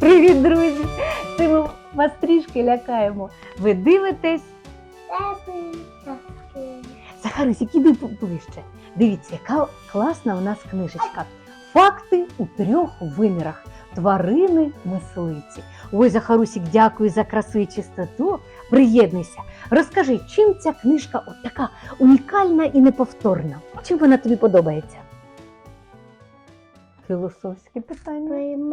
Привіт, друзі! Це ми вас лякаємо. Ви дивитесь. Захарусік, іди ближче. Дивіться, яка класна у нас книжечка. Факти у трьох вимірах. Тварини мислиці. Ой, Захарусік, дякую за красу і чистоту. Приєднуйся. Розкажи, чим ця книжка от така унікальна і неповторна? Чим вона тобі подобається? Філософське питання.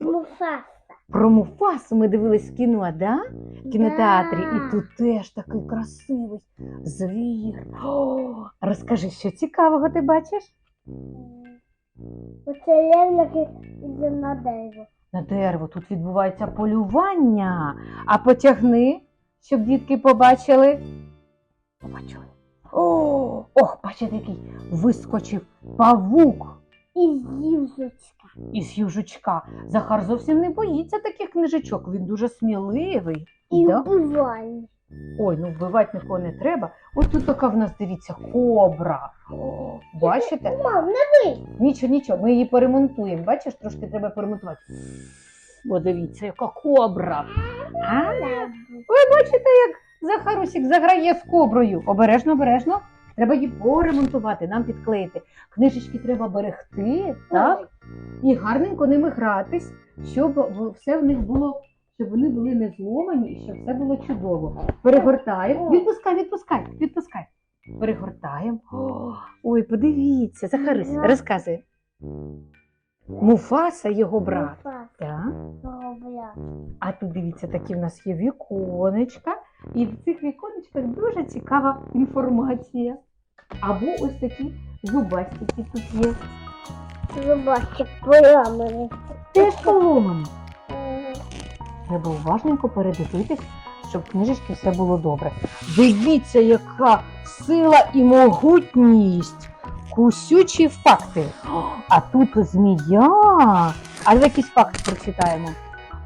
Муфаса. Про Муфасу ми дивились в кіно, да? В кінотеатрі. І тут теж такий красивий звір. О, розкажи, що цікавого ти бачиш? Оце левники на дерево. На дерево тут відбувається полювання. А потягни, щоб дітки побачили. Побачили. О, ох, бачите, який вискочив павук Із з'ївзочка. із южучка. Захар зовсім не боїться таких книжечок. Він дуже сміливий. І Да? вбиває. Ой, ну вбивати нікого не треба. Ось тут така в нас, дивіться, кобра. О, бачите? Мам, не бий. Нічого, нічого, ми її поремонтуємо. Бачиш, трошки треба поремонтувати. О, дивіться, яка кобра. А? Ви бачите, як Захарусік заграє з коброю. Обережно, обережно. Треба її поремонтувати, нам підклеїти. Книжечки треба берегти, так? І гарненько ними гратись, щоб все в них було, щоб вони були не зломані і щоб все було чудово. Перегортаємо. Відпускай, відпускай, відпускай. Перегортаємо. Ой, подивіться, Захарус, Ага. розказуй. Муфаса його брат. Муфаса. Так. А тут дивіться, такі в нас є віконечка, і в цих віконечках дуже цікава інформація. Або ось такі зубастики тут є. Зубачик поламаний. Теж поломані. Треба уважненько передивитись, щоб в книжечці все було добре. Дивіться, яка сила і могутність. Кусючі факти. А тут змія. А якийсь факт прочитаємо.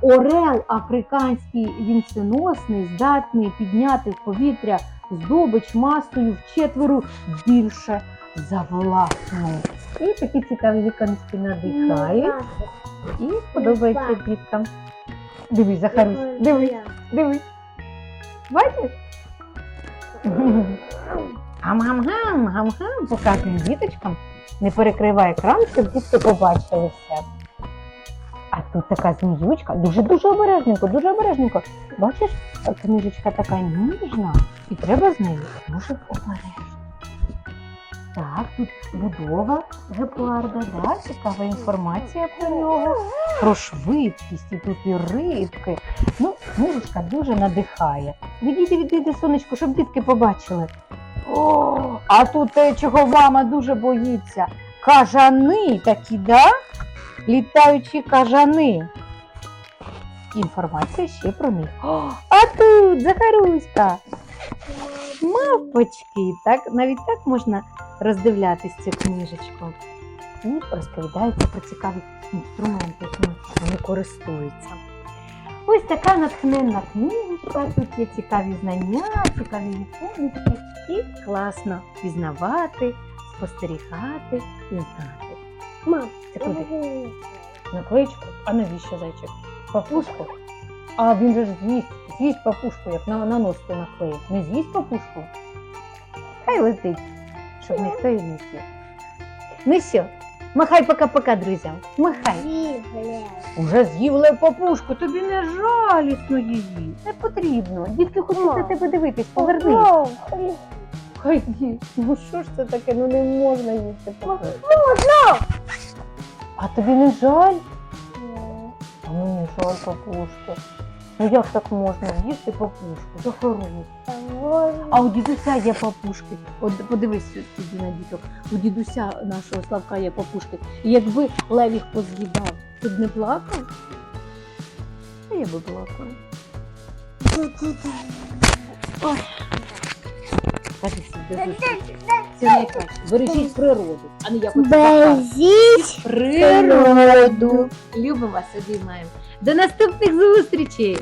Орел африканський вінценосний здатний підняти в повітря здобич масою в четверо більше за власну. І такі цікаві віконечки надихають. І подобається діткам. Дивись, Захарусь, дивись, дивись. Бачиш? Гам-гам-гам, гам-гам, показує діточкам. Не перекривай екран, щоб дітки побачили все. А тут така зміючка, дуже-дуже обережненько, дуже обережненько. Бачиш, книжечка така ніжна, і треба з нею дуже обережно. Так, тут будова гепарда, да? цікава інформація про нього, про швидкість, і тут і рибки. Ну, книжечка дуже надихає. Відійди, відійди, сонечко, щоб дітки побачили. О, а тут те, чого мама дуже боїться. Кажани такі, да? Літаючі кажани. Інформація ще про них. О, а тут Захаруська. Мавпочки. Так, навіть так можна роздивлятись цю книжечку. І розповідається про цікаві інструменти, якими вони користуються. Ось така натхненна книжечка, тут є цікаві знання, цікаві відповідки, і класно пізнавати, спостерігати і знати. Мам, Це куди? Наклеїчку? А навіщо зайчик? Папушку? А він же ж з'їсть, з'їсть папушку, як на, на носку наклеїв. Не з'їсть папушку? Хай летить, щоб ніхто її не з'їв. Ну що, махай пока-пока, друзям. Махай. Уже з'ївли папушку, тобі не жалісно її. Не потрібно. Дітки хочуть на тебе дивитись, поверни. Хай їсть. Ну що ж це таке? Ну не можна їсти папушку. А тобі не жаль? А мені жаль папушку. Ну як так можна з'їсти папушку? Захоронити. А у дідуся є папушки. От подивись сюди на діток. У дідуся нашого Славка є папушки. І якби Лев їх поз'їдав, ти б не плакав? А я би плакала. Ой. Кажи. Це найкраще. Бережіть природу, а не якось Бережіть природу. Любимо вас, обіймаємо. До наступних зустрічей.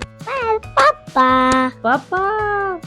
па. Па-па!